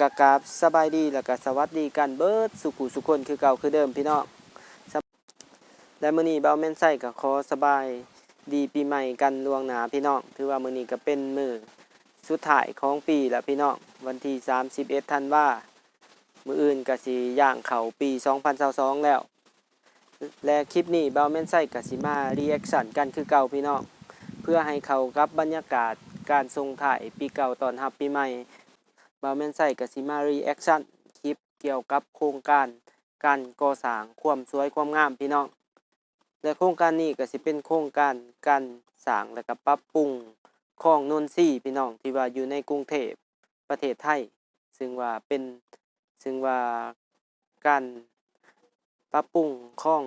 กะกาบสบายดีแล้วก็สวัสดีกันเบิดสุขุสุคนคือเก่าคือเดิมพี่น้องและมื้อนี้เบาแม่นไส้ก็ขอสบายดีปีใหม่กันลวงหนาพี่น้องถือว่ามื้อนี้ก็เป็นมือสุดท้ายของปีแล้วพี่น้องวันที่ 31ธันวามื้ออื่นก็สิย่างเข้าปี 2022แล้ว และคลิปนี้เบาแม่นไส้ก็สิมารีแอคชั่นกันคือเก่าพี่น้องเพื่อให้เข้ากับบรรยากาศการส่งถ่ายปีเก่าตอนรับปีใหม่ บาแมนไซกับซิมารีแอคชั่นคลิปเกี่ยวกับโครงการการก่อสร้างความสวยความงามพี่น้อง และโครงการนี้ก็สิเป็นโครงการการสร้างและก็ปรับปรุงคลองนนทรีพี่น้องที่ว่าอยู่ในกรุงเทพประเทศไทย ซึ่งว่าเป็นซึ่งว่าการปรับปรุงคลอง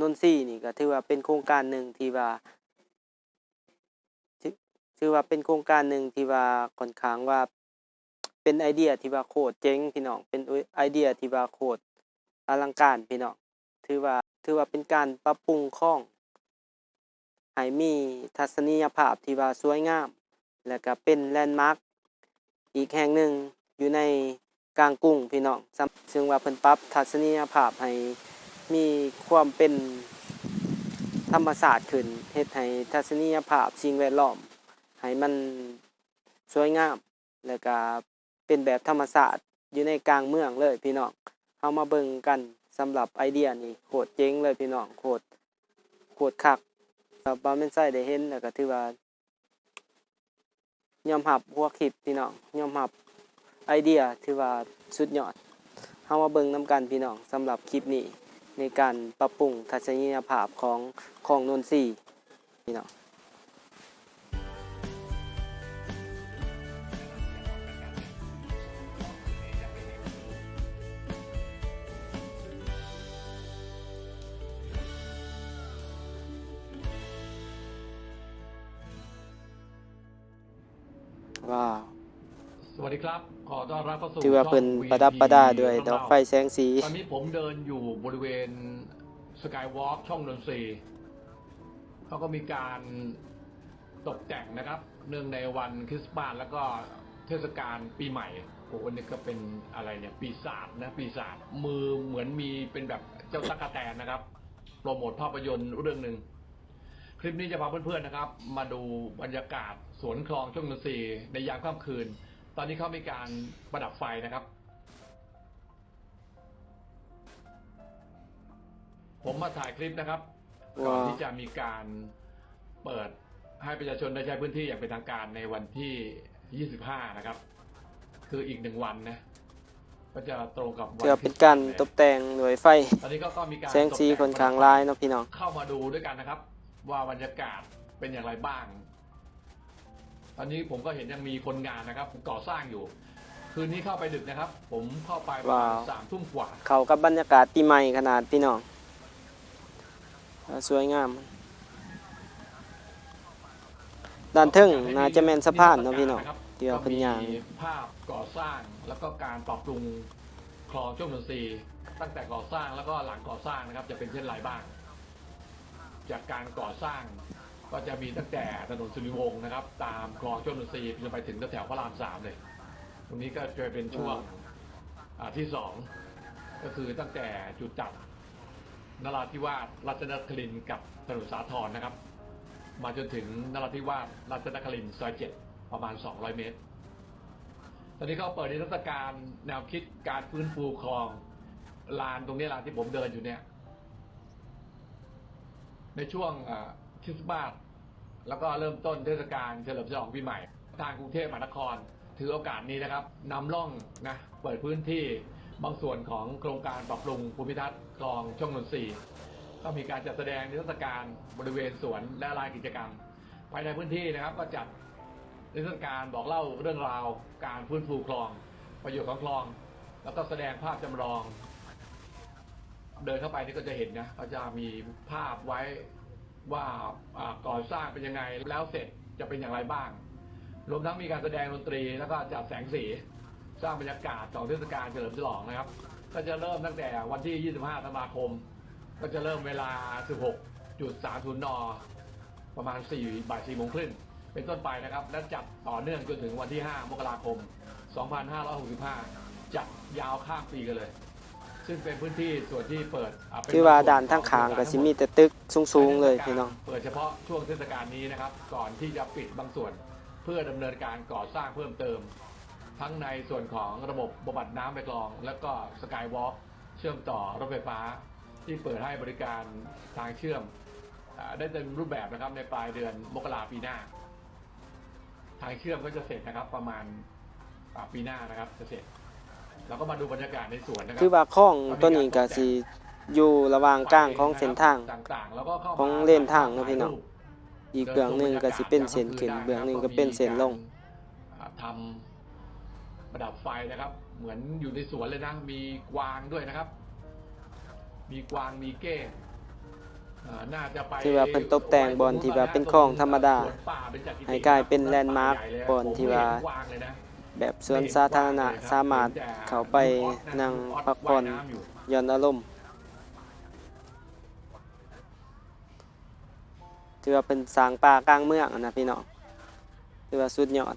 นนทรีนี่ก็ถือว่าเป็นโครงการหนึ่งที่ว่าถือถือว่าเป็นโครงการหนึ่งที่ว่าค่อนข้างว่า เป็นไอเดียที่ว่าโคตรเจ๋งพี่น้อง เป็นไอเดียที่ว่าโคตรอลังการพี่น้อง ถือว่าถือว่าเป็นการปรับปรุงคลองให้มีทัศนียภาพที่ว่าสวยงาม และก็เป็นแลนด์มาร์คอีกแห่งหนึ่งอยู่ในกลางกรุงพี่น้องซึ่งซึ่งว่าเพิ่นปรับทัศนียภาพให้มีความเป็นธรรมศาสตร์ขึ้นเฮ็ดให้ทัศนียภาพสิ่งแวดล้อมให้มันสวยงาม แล้วก็ เป็นแบบธรรมศาสตร์อยู่ในกลางเมืองเลยพี่น้องเฮามาเบิ่งกันสำหรับไอเดียนี่โคตรเจ๋งเลยพี่น้องโคตรโคตรคักครับบ่แม่นใส่ได้เห็นแล้วก็ถือว่ายอมรับหัวคลิปพี่น้องยอมรับไอเดียถือว่าสุดยอดเฮามาเบิ่งนํกันพี่น้องสำหรับคลิปนี้ในการปรับปรุงทัศนียภาพของของนนทรีพี่น้อง ว้าวสวัสดีครับ ขอต้อนรับเข้าสู่ถือว่าเพิ่นช่องประดับประดาด้วย VP ดอกไฟแสงสีตอนนี้ผมเดินอยู่บริเวณสกายวอล์กช่องนนทรีย์เขาก็มีการตกแต่งนะครับ เนื่องในวันคริสต์มาสแล้วก็เทศกาลปีใหม่โอ้โหอันนี้ก็เป็นอะไรเนี่ยปีศาจนะปีศาจมือเหมือนมีเป็นแบบเจ้าตั๊กแตนนะครับ โปรโมทภาพยนตร์เรื่องหนึ่ง คลิปนี้จะพาเพื่อนๆนะครับ มาดูบรรยากาศสวนคลองช่วงนนทรีย์ในยามค่ำคืน ตอนนี้เขามีการประดับไฟนะครับ ผมมาถ่ายคลิปนะครับก่อนว้าวที่จะมีการเปิดให้ประชาชนได้ใช้พื้นที่อย่างเป็นทางการในวันที่ 25 นะครับ คืออีกหนึ่งวันนะก็จะตรงกับวัเพื่อเป็นการตกแต่งด้วยไฟตอนนี้ก็ก็มีการแสงสีตกแต่ค่อนข้างหลายเนาะพี่น้องเข้ามาดูด้วยกันนะครับ ว่าบรรยากาศเป็นอย่างไรบ้าง ตอนนี้ผมก็เห็นยังมีคนงานนะครับก่อสร้างอยู่ คืนนี้เข้าไปดึกนะครับ ผมเข้าไปประมาณว้าว สามทุ่มกว่า เข้ากับบรรยากาศปีใหม่ขนาดพี่น้องเออสวยงาม ด้านเทึ่งน่าจะแม่นสะพานเนาะพี่น้องครับที่ว่าเพิ่นย่าง ก็มีภาพก่อสร้างแล้วก็การปรับปรุงคลองช่วงนนทรีย์ตั้งแต่ก่อสร้างแล้วก็หลังก่อสร้างนะครับ จะเป็นเช่นไรบ้าง จากการก่อสร้าง ก็จะมีตั้งแต่ถนนสุริวงศ์นะครับ ตามคลองช่วงนนทรีย์จนไปถึงแถวพระรามสามเลยตรงนี้ก็จะเป็นช่วงอ่าที่สองก็คือตั้งแต่จุดจับนราธิวาสรัชนครินทร์กับถนนสาทรนะครับ มาจนถึงนราธิวาสรัชนครินทร์ซอยเจ็ดประมาณ 200 เมตร ตอนนี้เขาเปิดนิทรรศการแนวคิดการฟื้นฟูคลองลานตรงนี้ลานที่ผมเดินอยู่เนี่ย ในช่วงคริสต์มาสแล้วก็เริ่มต้นเทศกาลเฉลิมฉลองปีใหม่ ทางกรุงเทพมหานคร ถือโอกาสนี้นะครับนำร่องนะเปิดพื้นที่บางส่วนของโครงการปรับปรุงภูมิทัศน์คลองช่องนนทรีย์ก็มีการจัดแสดงนิทรรศการบริเวณสวนและลานกิจกรรม ภายในพื้นที่นะครับก็จัดนิทรรศการบอกเล่าเรื่องราว การฟื้นฟูคลอง ประโยชน์ของคลอง แล้วก็แสดงภาพจำลอง เดินเข้าไปนี่ก็จะเห็นนะเขาจะมีภาพไว้ว่าก่อสร้างเป็นยังไงแล้วเสร็จจะเป็นอย่างไรบ้าง รวมทั้งมีการแสดงดนตรีแล้วก็จัดแสงสี สร้างบรรยากาศของเทศกาลเฉลิมฉลองนะครับ ก็จะเริ่มตั้งแต่วันที่ 25 ธันวาคม ก็จะเริ่มเวลา 16.30 น ประมาณ 4 บ่าย4โมงครึ่งเป็นต้นไปนะครับ และจัดต่อเนื่องจนถึงวันที่ 5 มกราคม 2565จะยาวข้ามปีกันเลย ซึ่งเป็นพื้นที่ส่วนที่เปิดะเป็นคือว่าส่นด่านทั้งขางก็สิมีแต่ตึกสูงๆเลยพี่น้องเปิดเฉพาะช่วงเทศกาลนี้นะครับ ก่อนที่จะปิดบางส่วน เพื่อดำเนินการก่อสร้างเพิ่มเติม ทั้งในส่วนของระบบบำบัดน้ำไปคลอง และก็สกายวอล์กเชื่อมต่อรถไฟฟ้า ที่เปิดให้บริการทางเชื่อมอ่าได้เต็มรูปแบบนะครับในปลายเดือนมกราปีหน้า ทางเชื่อมก็จะเสร็จนะครับประมาณอ่าปีหน้านะครับจะเสร็จ เราก็มาดูบรรยากาศในสวนนะครัคือว่าคลองตัวนี้ก็สิอยู่ระหว่างกลางของเส้นทาง ต่างๆแล้วก็เข้ามาของเลนทางนะพี่น้อง อีกเบื้องหนึงก็สิเป็นเส้นขึ้นเบื้องหนึงก็เป็นเส้นลง อ่าทำประดับไฟนะครับ เหมือนอยู่ในสวนเลยนะ มีกวางด้วยนะครับ มีกวางมีเก้งอ่าน่าจะไปที่ว่าเพิ่นตกแต่งบอนที่ว่าเป็นคลองธรรมดา สวนป่เบญจกิติให้กลายเป็นแลนด์มาร์คป่ใหญ่เลยบอนที่ว่า ผมไม่เห็นกวางเลยนะ แบบสวนสาธารณะสามารถเข้าไปนั่งพักผ่อนหย่อนอารมณ์ถือว่าเป็นสร้างป่ากลางเมืองอะนะพี่น้องถือว่าสุดยอด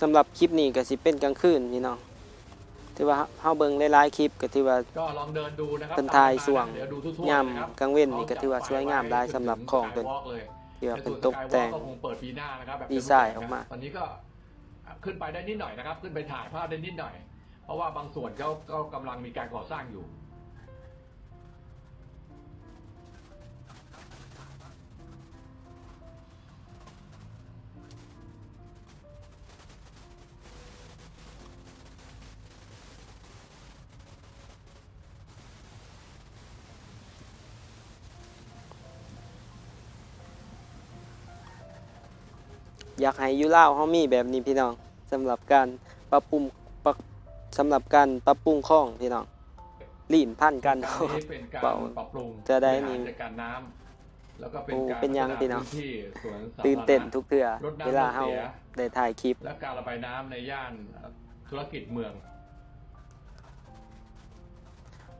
สำหรับคลิปนี้ก็สิเป็นกลางคืนพี่น้อง ถือว่าเฮาเบิ่งหลายๆคลิปก็ถือว่าก็ลองเดินดูนะครับเป็นทายสวงเดี๋ยวดูทั่วๆยามนะครับกลางเว้นนี่ก็ถือว่าสวยงามหลายสำหรับของเพิ่น Skywalk เลยที่ว่าเป็นตกแต่งก็คงเปิดปีหน้านะครับแบบดีไซน์ออกมาตอนนี้ก็ขึ้นไปได้นิดหน่อยนะครับ ขึ้นไปถ่ายภาพได้นิดหน่อย เพราะว่าบางส่วนเขาก็กำลังมีการก่อสร้างอยู่ อยากให้อยูลาวเฮามีแบบนี้พี่น้องสำหรับการปรับปรุงปรับสำหรับการปรับปรุงคลองพี่น้องลีนพันกันการนี้เป็นการเบาปรับปรุงจะได้บริหารนี่จัดการน้ำแล้วก็เป็นโอ้การเป็นยังพัฒพี่น้องพื้ที่สวนสาธารณะตื่นเต้นทุกเทื่อรถน้ำเวลาเฮาเสียได้ถ่ายคลิป และการระบายน้ำในย่านธุรกิจเมือง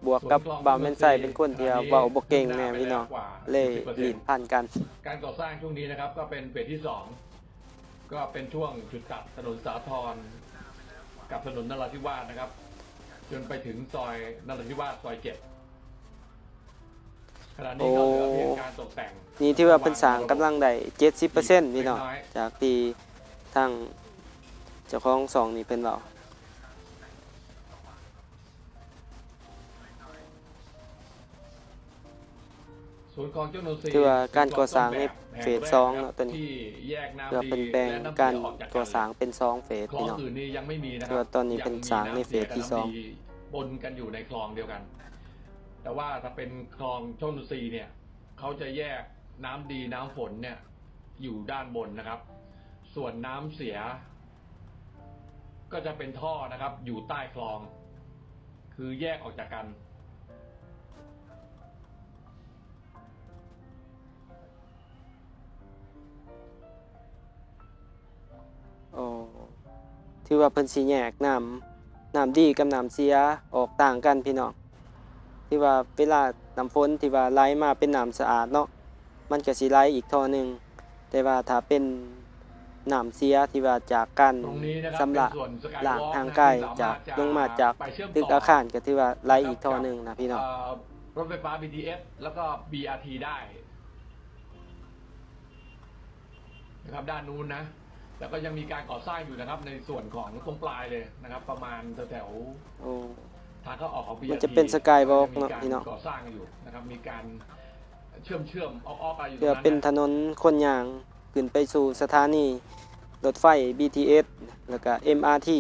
บวกกับบ่าวแม่นใส่เป็นคนที่ว่าเว้าบ่เก่งแน่พี่น้องเลยลีนพันกัน การก่อสร้างช่วงนี้นะครับ ก็เป็นเฟสที่สอง ก็เป็นช่วงจุดตัดถนนสาทรกับถนนนราธิวาสนะครับ จนไปถึงซอยนราธิวาสซอยเจ็ดขณะนี้ก็เหลือเพียงการตกแต่งนี่ที่ว่าเพิ่นสร้างกำลังได้70%พี่น้องน้อยจากที่ทางเจ้าของสองนี่เพิ่นเว้า ศูนย์ของเจ้าหนูซีที่ว่าการก่อสร้างในเฟสสองเนาะตัวนี้ที่แยกน้ำเพื่อดีเป็นแปลงและน้ำการเสียออกจากก่อสร้างเลยเป็นสองเฟสคลอพี่งน้องอื่นนี่ยังไม่มีนะคคือรัว่าตอนนี้เป็นสร้างในเฟสที่สองยังมีน้ำเสียกับน้ำดีปนกันอยู่ในคลองเดียวกัน แต่ว่าถ้าเป็นคลองช่องนุซีเนี่ยเขาจะแยกน้ำดีน้ำฝนเนี่ย อยู่ด้านบนนะครับ ส่วนน้ำเสีย ก็จะเป็นท่อนะครับ อยู่ใต้คลอง คือแยกออกจากกัน โอ้ถือว่าเพิ่นสิแยกน้ำน้ำดีกับน้ำเสียออกต่างกันพี่น้องที่ว่าเวลาน้ำฝนที่ว่าไหลมาเป็นน้ำสะอาดเนาะมันก็สิไหลอีกท่อหนึงแต่ว่าถ้าเป็นน้ำเสียที่ว่าจากการตรงนี้นะครับสำระเป็นส่วน Skywalk ล้างทางนะกายที่จากสมรถลงมาจากไปเชื่อมตึกต่อาคารก็ถือว่าไหลอีกท่อหนึงนะพี่น้องเอ่อรถไฟฟ้า BTS แล้วก็ BRT ได้นะครับด้านนู้นนะ แล้วก็ยังมีการก่อสร้างอยู่นะครับ ในส่วนของตรงปลายเลยนะครับ ประมาณแถวโอ้ ๆทางเข้าออกของ BRT มันจะเป็น Skywalk มีเนอะการพี่น้องก่อสร้างอยู่นะครับ มีการเชื่อมเชื่อมๆออกๆอะไรอยู่ตรเพื่องนั้นเป็นถนะนนคนยาง ขึ้นไปสู่สถานี รถไฟ BTS แล้วก็ MRT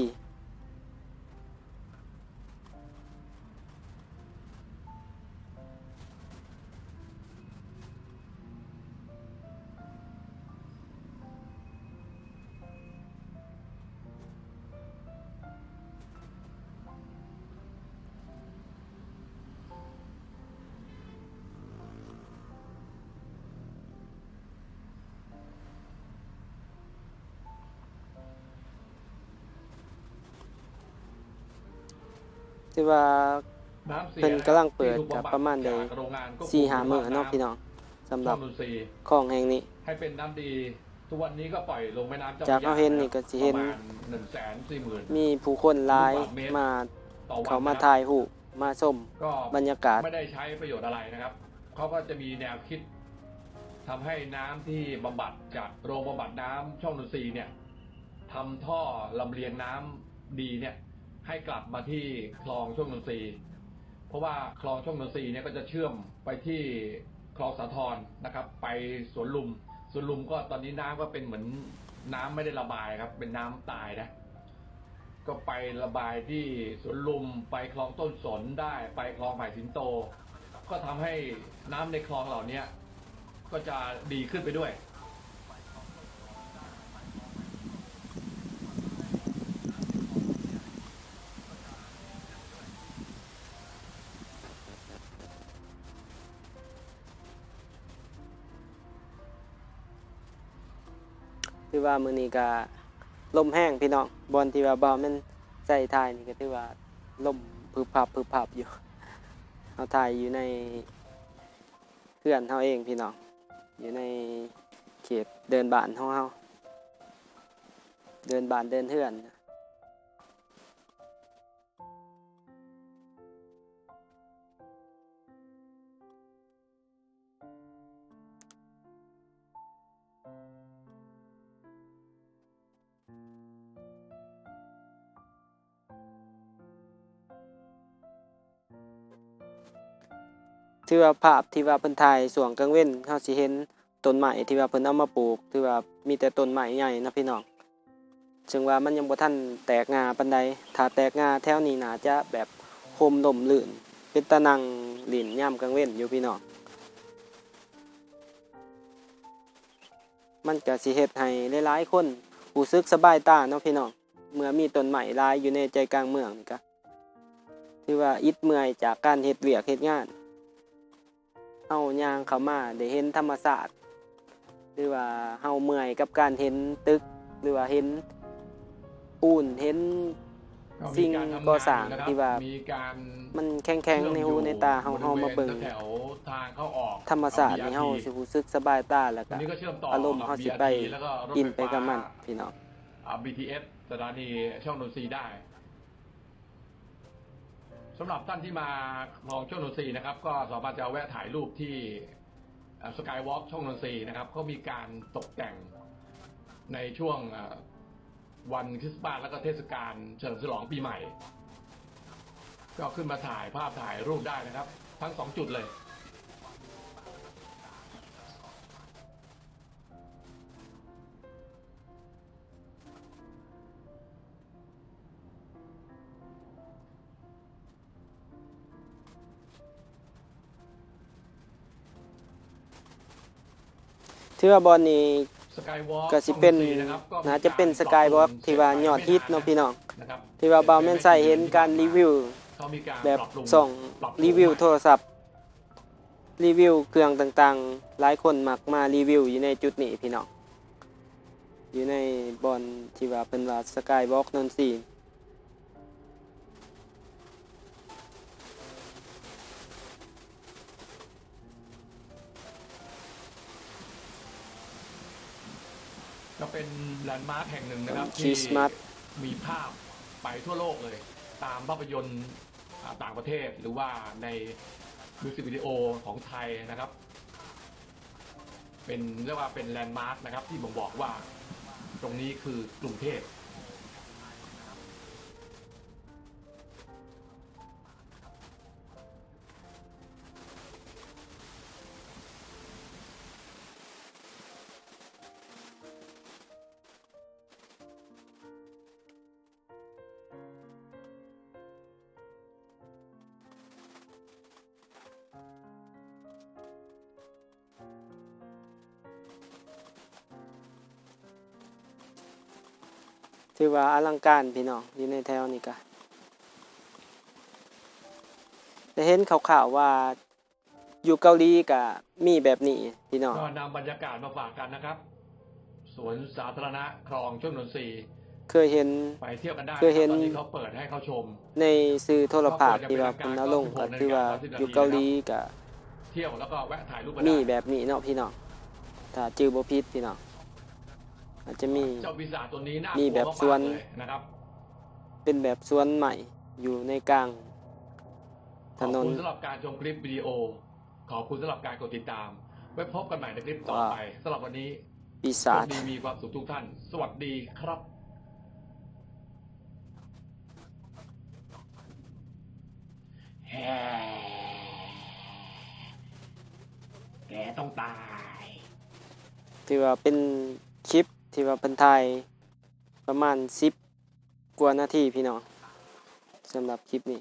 ที่ว่าน้ำเสียเพิ่นกำลังเปิดที่ถูกับบำบัประมาณได้จากโรงงานควบคุมสี่หามื้อคุณภพเนาะพี่ำน้องสำหช่รัอบงนนทรีย์คลองแห่งนี้ ให้เป็นน้ำดีทุกวันนี้ก็ปล่อยลงแม่น้ำเจ้าพจากระยาเราเห็นนี่ก็สิเห็นประมาณหนึ่งแสนสี่หมื่นมีผู้คนหลายมาต่อวันเขามานะครับถ่ายรูปมาชมก็บรรยากาศไม่ได้ใช้ประโยชน์อะไรนะครับเขาก็จะมีแนวคิดทำให้น้ำที่บำบัดจากโรงบำบัดน้ำช่องนนทรีย์เนี่ยทำท่อลำเลียงน้ำดีเนี่ย ให้กลับมาที่คลองช่องนนทรีย์เพราะว่าคลองช่องนนทรีย์เนี่ยก็จะเชื่อมไปที่คลองสาทรนะครับ ไปสวนลุมสวนลุมก็ตอนนี้น้ำก็เป็นเหมือนน้ำไม่ได้ระบายครับ เป็นน้ำตายนะก็ไประบายที่สวนลุมไปคลองต้นสนได้ ไปคลองไผ่สิงโต ก็ทำให้น้ำในคลองเหล่านี้ก็จะดีขึ้นไปด้วย ถือว่ามือนี้ก็ลมแห้งพี่น้องบอลที่ว่าบอลแม่นใส่ทายนี่ก็ถือว่าลมพึบพับพึบพับอยู่เอาทายอยู่ในเพื่อนเฮาเองพี่น้องอยู่ในเขตเดินบานของเฮาเดินบานเดินเฮือน ถือว่าภาพที่ว่าเพิ่นถ่ายสวงกลางเว้นเฮาสิเห็นต้นไม้ที่ว่าเพิ่นเอามาปลูกถือว่ามีแต่ต้นไม้ใหญ่นะพี่น้องซึ่งว่ามันยังบ่ทันแตกงาปานใดถ้าแตกงาแถวนี้น่าจะแบบโฮมลมลื่น เป็นตะนังหลินย่ำกลางเว้นอยู่พี่น้องมันก็สิเฮ็ดให้หลายๆคนรู้สึกสบายตาเนาะพี่น้องเมื่อมีต้นไม้หลายอยู่ในใจกลางเมืองนี่ก็ถือว่าอิดเมื่อยจากการเฮ็ดเวียกเฮ็ดงาน เฮาย่างเข้ามาได้เห็นธรรมศาสตร์หรือว่าเฮาเมื่อยกับการเห็นตึก หรือว่าเห็นปูนเห็นก็มีสิ่งการทำงานก่อสร้างยู่นะครับที่ว่ามีการมันแข็งๆในหูในตาเฮาเฮามาเบิ่งแถวๆทางเข้าออกธรรมศาสตร์นี่เฮาสิรู้สึกสบายตาแล้วอัก็นนี้ก็เชื่อมต่ออารมณ์กับเฮาสิ BRT ไปแล้วก็รถอินฟไปกับมันพี่น้องอ่า BTS สถานีช่องนนทรีย์ได้ สำหรับท่านที่มาคลองช่องนนทรีย์นะครับ ก็สามารถจะแวะถ่ายรูปที่สกายวอล์กช่องนนทรีย์นะครับเขามีการตกแต่งในช่วงวันคริสต์มาสแล้วก็เทศกาลเฉลิมฉลองปีใหม่ ก็ขึ้นมาถ่ายภาพถ่ายรูปได้นะครับ ทั้งสองจุดเลย ถือว่าบอลนี้สกายวอล์ก็สิเป็นนะครับก็มีน่าจะเป็นกรสกายวอล์กปรับปรุงที่ว่ายอดฮิตเนาะพี่น้องนะครับที่ว่าบ่าวแม่นใส่เห็นการรีวิวเขามีการแบบปรับปรุงส่องปบปงรีวิวใหม่โทรศัพท์ รีวิวเครื่องต่างๆ หลายคนมักมารีวิวอยู่ในจุดนี้พี่น้องอยู่ในบอลที่ว่าเป็นว่าสกายวอล์กนนทรี ก็เป็นแลนด์มาร์คแห่งหนึ่งนะครับคริสต์มาสมีภาพไปทั่วโลกเลย ตามภาพยนตร์อ่าต่างประเทศหรือว่าในมิวสิกวิดีโอของไทยนะครับ เป็นเรียกว่าเป็นแลนด์มาร์คนะครับ ที่บ่งบอกว่าตรงนี้คือกรุงเทพ ถือว่าอลังการพี่น้องอยู่ในแถวนี้ก็ได้เห็นข่าวๆว่าอยู่เกาหลีก็มีแบบนี้พี่น้องก็นำบรรยากาศมาฝากกันนะครับ สวนสาธารณะคลองช่วงนนทรีย์เคยเห็นไปเที่ยวกันได้เคยเห็นตอนนี้เขาเปิดให้เข้าชม ในสื่อโทรภาพที่ว่าเพิ่นเอาลงก็คือว่าอยู่เกาหลีก็เที่ยวแล้วก็แวะถ่ายรูปกันมีได้แบบนี้เนาะพี่น้องถ้าจื้อบ่ผิดพี่น้อง อาจจะมี เจ้าปีศาจตัวนี้น่ามีกลัวแบบมากสวนๆเลยนะครับเป็นแบบสวนใหม่อยู่ในกลางขถอบนน คุณสำหรับการชมคลิปวิดีโอ ขอบคุณสำหรับการกดติดตาม ไว้พบกันใหม่ในคลิปต่อไปสำหรับวันนี้ปีโชศาคจ ดีมีความสุขทุกท่าน สวัสดีครับ แฮ่แกต้องตายที่ว่าเป็นคลิป ที่ว่าเพิ่นถ่ายประมาณ10กว่านาทีพี่น้องสำหรับคลิปนี้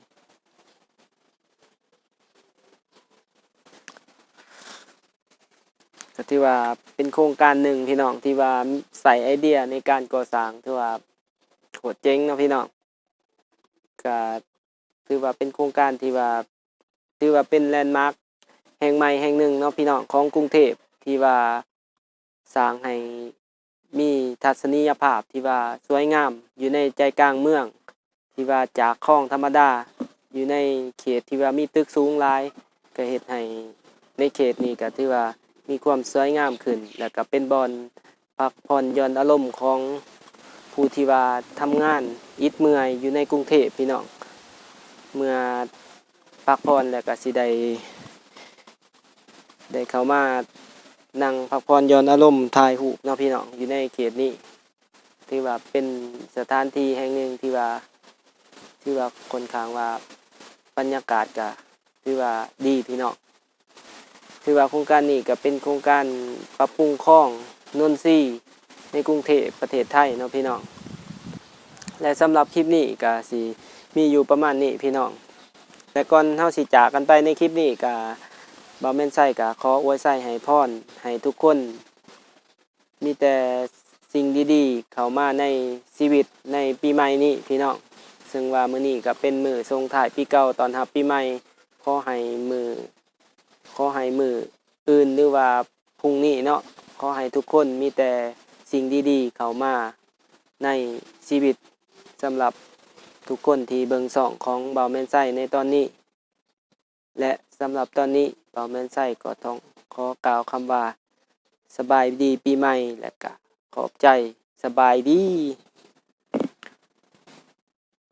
ก็ถือว่าเป็นโครงการหนึ่งพี่น้องที่ว่าใส่ไอเดียในการก่อสร้างถือว่าโคตรเจ๋งเนาะพี่น้องก็ถือว่าเป็นโครงการที่ว่าถือว่าเป็นแลนด์มาร์คแห่งใหม่แห่งหนึ่งเนาะพี่น้องของกรุงเทพที่ว่าสร้างให้ มีทัศนียภาพที่ว่าสวยงามอยู่ในใจกลางเมือง ที่ว่าจากคลองธรรมดา อยู่ในเขตที่ว่ามีตึกสูงหลาย ก็เฮ็ดให้ในเขตนี้ก็ถือว่ามีความสวยงามขึ้น แล้วก็เป็นบอนพักผ่อนย่อนอารมณ์ของผู้ที่ว่าทำงานอิดเมื่อยอยู่ในกรุงเทพพี่น้องเมื่อพักผ่อนแล้วก็สิได้ได้เข้ามา นั่งพักผ่อนย่อนอารมณ์ถ่ายรูปเนาะพี่น้องอยู่ในเขตนี้ที่ว่าเป็นสถานที่แห่งหนึ่งที่ว่าที่ว่าคนข้างว่าบรรยากาศก็ที่ว่าดีพี่น้องถือว่าโครงการนี้ก็เป็นโครงการปรับปรุงคลองนนทรีในกรุงเทพประเทศไทยเนาะพี่น้องและสำหรับคลิปนี้ก็สิมีอยู่ประมาณนี้พี่น้องและก่อนเฮาสิจากกันไปในคลิปนี้ก็ บ่าวแม่นไส้ก็ขออวยไส้ให้พรให้ทุกคน มีแต่สิ่งดีๆ เข้ามาในชีวิตในปีใหม่นี้พี่น้องซึ่งว่ามื้อนี้ก็เป็นมื้อส่งท้ายปีเก่าตอนรับปีใหม่ขอให้มือขอให้มืออื่นหรือว่าพรุ่งนี้เนาะขอให้ทุกคนมีแต่สิ่งดีๆ เข้ามาในชีวิตสำหรับทุกคนที่เบิงสองของเบาแมนไซในตอนนี้ และสำหรับตอนนี้ บาแมนไซก็ต้องขอกล่าวคำว่า สบายดีปีใหม่และก็ขอบใจสบายดี